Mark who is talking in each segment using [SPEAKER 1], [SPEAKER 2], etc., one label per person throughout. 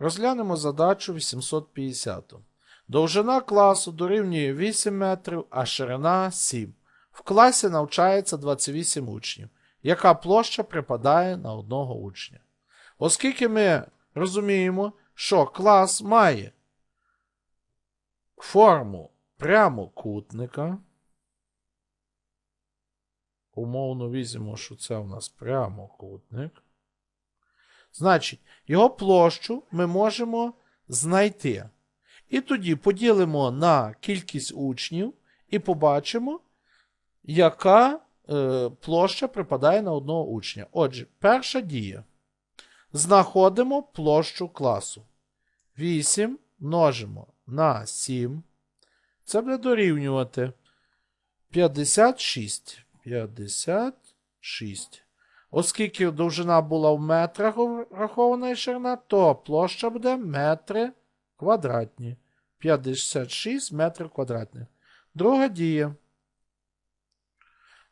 [SPEAKER 1] Розглянемо задачу 850. Довжина класу дорівнює 8 метрів, а ширина 7. В класі навчається 28 учнів. Яка площа припадає на одного учня? Оскільки ми розуміємо, що клас має форму прямокутника, умовно візьмемо, що це у нас прямокутник. Значить, його площу ми можемо знайти. І тоді поділимо на кількість учнів і побачимо, яка е, площа припадає на одного учня. Отже, перша дія. Знаходимо площу класу. 8 множимо на 7. Це буде дорівнювати 56. 56. Оскільки довжина була в метрах врахована ширина, то площа буде метри квадратні. 56 метрів квадратних. Друга дія.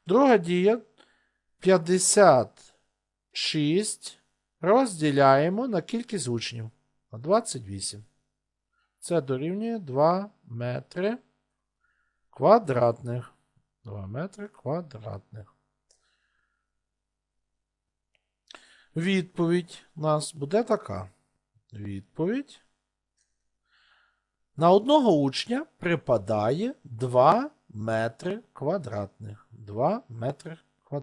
[SPEAKER 1] Друга дія 56 розділяємо на кількість учнів. На 28. Це дорівнює 2 метри квадратних. 2 метри квадратних. Відповідь у нас буде така. Відповідь. На одного учня припадає 2 метри квадратних. 2 метри